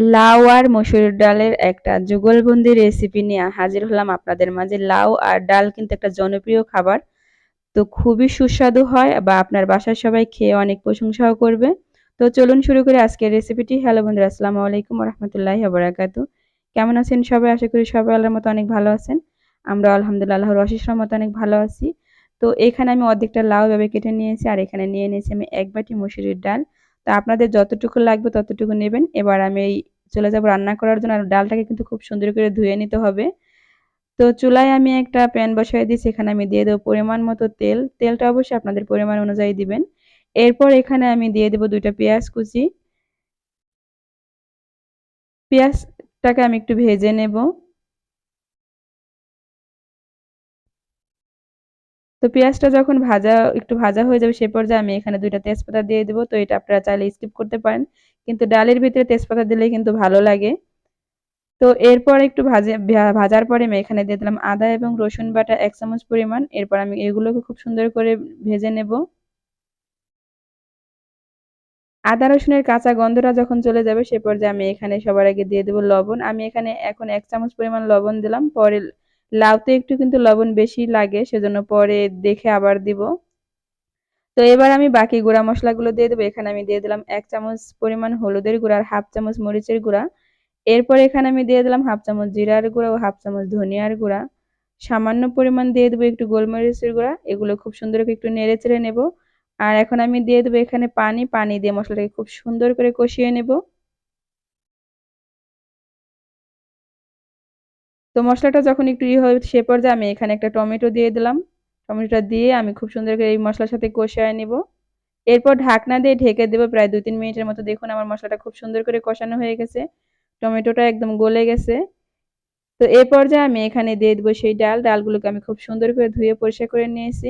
লাউ আর মসুর ডালের একটা যুগলবন্দি রেসিপি নিয়ে হাজির হলাম আপনাদের মাঝে। লাউ আর ডাল কিন্তু একটা জনপ্রিয় খাবার। তো খুবই সুস্বাদু হয় বা আপনার বাসার সবাই খেয়ে অনেক প্রশংসাও করবে। তো চলুন শুরু করে আজকের রেসিপিটি হ্যালো বন্ধুরা, আসসালামু আলাইকুম রহমতুল্লাহি বারাকাতু কেমন আছেন সবাই? আশা করি সবাই আল্লাহর মতো অনেক ভালো আছেন। আমরা আলহামদুলিল্লাহ অশেষ মতো অনেক ভালো আছি। তো এখানে আমি অর্ধেকটা লাউ এভাবে কেটে নিয়েছি আর এখানে নিয়ে নিয়েছি আমি এক বাটি মসুরির ডাল। তো আপনাদের যতটুকু লাগবে ততটুকু নেবেন। এবার আমি এই চলে যাব রান্না করার জন্য। আর ডালটাকে কিন্তু খুব সুন্দর করে ধুয়ে নিতে হবে। তো চুলায় আমি একটা প্যান বসাই দিই সেখানে আমি দিয়ে দেবো পরিমাণ মতো তেল। তেলটা অবশ্যই আপনাদের পরিমাণ অনুযায়ী দিবেন। এরপর এখানে আমি দিয়ে দেবো দুইটা পেঁয়াজ কুচি। পেঁয়াজটাকে আমি একটু ভেজে নেব। তো পেঁয়াজটা যখন ভাজা, একটু ভাজা হয়ে যাবে সে পর্যায়ে আমি এখানে দুইটা তেজপাতা দিয়ে দেবো। তো এটা আপনারা চাইলে স্কিপ করতে পারেন। কিন্তু ডালের ভিতরে তেজপাতা দিলে কিন্তু ভালো লাগে। তো এরপর একটু ভাজে ভাজার পরে আমি এখানে দিয়ে দিলাম আদা এবং রসুন বাটা এক চামচ পরিমাণ। এরপর আমি এগুলোকে খুব সুন্দর করে ভেজে নেব। আদা রসুনের কাঁচা গন্ধটা যখন চলে যাবে সে পর্যায়ে আমি এখানে সবার আগে দিয়ে দেবো লবণ। আমি এখানে এখন এক চামচ পরিমাণ লবণ দিলাম। পরে লাউতে একটু কিন্তু লবণ বেশি লাগে, সেজন্য পরে দেখে আবার দিব। তো এবার আমি বাকি গুঁড়া মশলাগুলো দিয়ে দেবো। এখানে আমি দিয়ে দিলাম এক চামচ পরিমাণ হলুদের গুঁড়া আর হাফ চামচ মরিচের গুঁড়া। এরপর এখানে আমি দিয়ে দিলাম হাফ চামচ জিরার গুঁড়া ও হাফ চামচ ধনিয়ার গুঁড়া। সামান্য পরিমাণ দিয়ে দেবো একটু গোলমরিচের গুঁড়া। এগুলো খুব সুন্দর করে একটু নেড়ে চেড়ে নেব। আর এখন আমি দিয়ে দেবো এখানে পানি। পানি দিয়ে মশলাটাকে খুব সুন্দর করে কষিয়ে নেব। তো মশলাটা যখন একটু ই হয় সে পর্যায়ে আমি এখানে একটা টমেটো দিয়ে দিলাম। টমেটোটা দিয়ে আমি খুব সুন্দর করে এই মশলার সাথে কষিয়ে নিব। এরপর ঢাকনা দিয়ে ঢেকে দেবো প্রায় দু তিন মিনিটের মতো। দেখুন আমার মশলাটা খুব সুন্দর করে কষানো হয়ে গেছে। টমেটোটা একদম গলে গেছে। তো এ পর্যায়ে আমি এখানে দিয়ে দেবো সেই ডাল। ডালগুলোকে আমি খুব সুন্দর করে ধুয়ে পরিষ্কার করে নিয়েছি।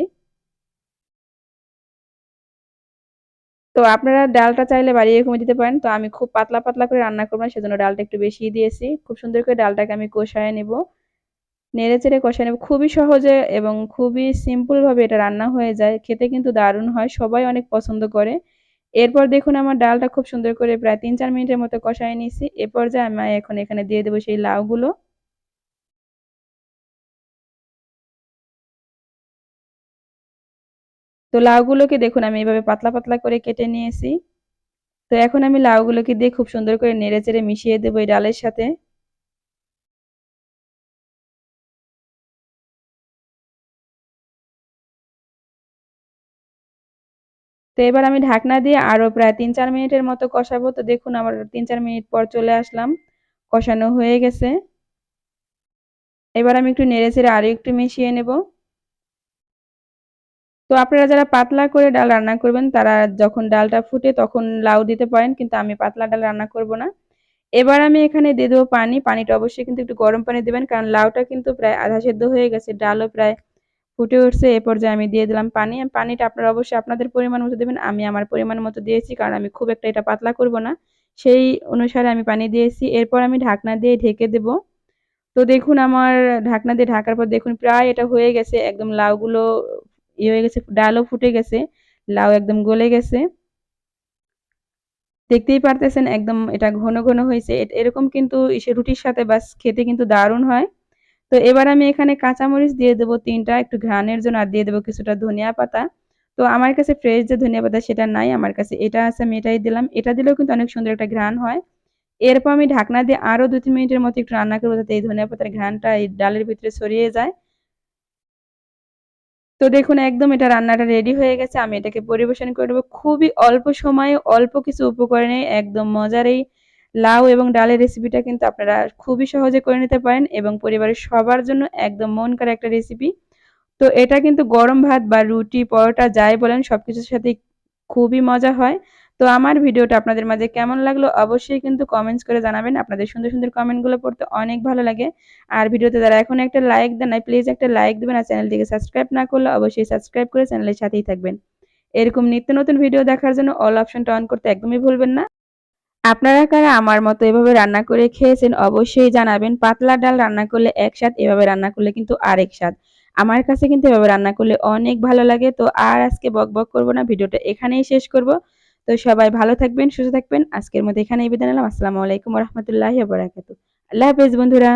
তো আপনারা ডালটা চাইলে বাড়িয়ে কমে দিতে পারেন। তো আমি খুব পাতলা পাতলা করে রান্না করব সেজন্য ডালটা একটু বেশি দিয়েছি। খুব সুন্দর করে ডালটাকে আমি কষায় নেব। নেড়ে চেড়ে কষায় নেব। খুবই সহজে এবং খুবই সিম্পলভাবে এটা রান্না হয়ে যায়। খেতে কিন্তু দারুণ হয়, সবাই অনেক পছন্দ করে। এরপর দেখুন আমার ডালটা খুব সুন্দর করে প্রায় তিন চার মিনিটের মতো কষায় নিয়েছি। এরপর যে আমি এখন এখানে দিয়ে দেবো সেই লাউগুলো। তো লাউগুলোকে দেখুন আমি এভাবে পাতলা পাতলা করে কেটে নিয়েছি। তো এখন আমি লাউগুলোকে দিয়ে খুব সুন্দর করে নেড়ে চেড়ে মিশিয়ে দেবো এই ডালের সাথে। তো এবার আমি ঢাকনা দিয়ে আরও প্রায় তিন চার মিনিটের মতো কষাবো। তো দেখুন আমার তিন চার মিনিট পর চলে আসলাম। কষানো হয়ে গেছে। এবার আমি একটু নেড়ে চেড়ে আরও একটু মিশিয়ে নেব। তো আপনারা যারা পাতলা করে ডাল রান্না করবেন, তারা যখন ডালটা ফুটে তখন লাউ দিতে পারেন, কিন্তু আমি পাতলা ডাল রান্না করব না। এবার আমি এখানে দিয়ে দেবো পানি। পানিটা অবশ্যই কিন্তু একটু গরম পানি দেবেন, কারণ লাউটা কিন্তু প্রায় আধা সেদ্ধ হয়ে গেছে। ডালও প্রায় ফুটে উঠছে, এ পর্যায়ে আমি দিয়ে দিলাম পানি। পানিটা আপনারা অবশ্যই আপনাদের পরিমাণ মতো দেবেন, আমি আমার পরিমাণ মতো দিয়েছি, কারণ আমি খুব একটা এটা পাতলা করব না। সেই অনুসারে আমি পানি দিয়েছি। এরপর আমি ঢাকনা দিয়ে ঢেকে দেব। তো দেখুন আমার ঢাকনা দিয়ে ঢাকার পর দেখুন প্রায় এটা হয়ে গেছে, একদম লাউগুলো ইয়ে হয়ে গেছে, ডালও ফুটে গেছে, লাউ একদম গলে গেছে। দেখতেই পারতেছেন একদম এটা ঘন ঘন হয়েছে। এরকম কিন্তু রুটির সাথে বাস খেতে কিন্তু দারুণ হয়। তো এবার আমি এখানে কাঁচামরিচ দিয়ে দেবো তিনটা, একটু ঘ্রাণের জন্য, আর দিয়ে দেবো কিছুটা ধনিয়া পাতা। তো আমার কাছে ফ্রেশ যে ধনিয়া পাতা সেটা নাই, আমার কাছে এটা আছে, আমি এটাই দিলাম। এটা দিলেও কিন্তু অনেক সুন্দর একটা ঘ্রাণ হয়। এরপর আমি ঢাকনা দিয়ে আরও দু তিন মিনিটের মতো একটু রান্না করব, যাতে এই ধনিয়া পাতার ঘ্রাণটা এই ডালের ভিতরে ছড়িয়ে যায়। তো দেখুন, একদম এটা রান্নাটা রেডি হয়ে গেছে। আমি এটাকে পরিবেশন করে দেবো খুবই অল্প সময়ে অল্প কিছু উপকরণে, একদম মজার এই লাউ এবং ডালের রেসিপিটা কিন্তু আপনারা খুবই সহজে করে নিতে পারেন এবং পরিবারের সবার জন্য একদম মন করা একটা রেসিপি তো এটা কিন্তু গরম ভাত বা রুটি, পরোটা, যাই বলেন সব কিছুর সাথে খুবই মজা হয়। তো আমার ভিডিওটা আপনাদের মাঝে কেমন লাগল অবশ্যই কিন্তু কমেন্টস করে জানাবেন। আপনাদের সুন্দর সুন্দর কমেন্টগুলো পড়তে অনেক ভালো লাগে। আর ভিডিওতে যারা এখন একটা লাইক দেন নাই প্লিজ একটা লাইক দেবেন আর চ্যানেলটিকে সাবস্ক্রাইব না করলে অবশ্যই সাবস্ক্রাইব করে চ্যানেলের সাথেই থাকবেন। এরকম নিত্য নতুন ভিডিও দেখার জন্য অল অপশনটা অন করতে একদমই ভুলবেন না। আপনারা কারা আমার মতো এভাবে রান্না করে খেয়েছেন, অবশ্যই জানাবেন। পাতলা ডাল রান্না করলে এক স্বাদ, এভাবে রান্না করলে কিন্তু আরেক স্বাদ। আমার কাছে কিন্তু এভাবে রান্না করলে অনেক ভালো লাগে। তো আর আজকে বক বক করব না, ভিডিওটা এখানেই শেষ করব। তো সবাই ভালো থাকবেন, সুস্থ থাকবেন। আজকের মতো এখানেই বিদায় নিলাম। আসসালামু আলাইকুম রহমতুল্লাহ আল্লাহ হাফেজ বন্ধুরা।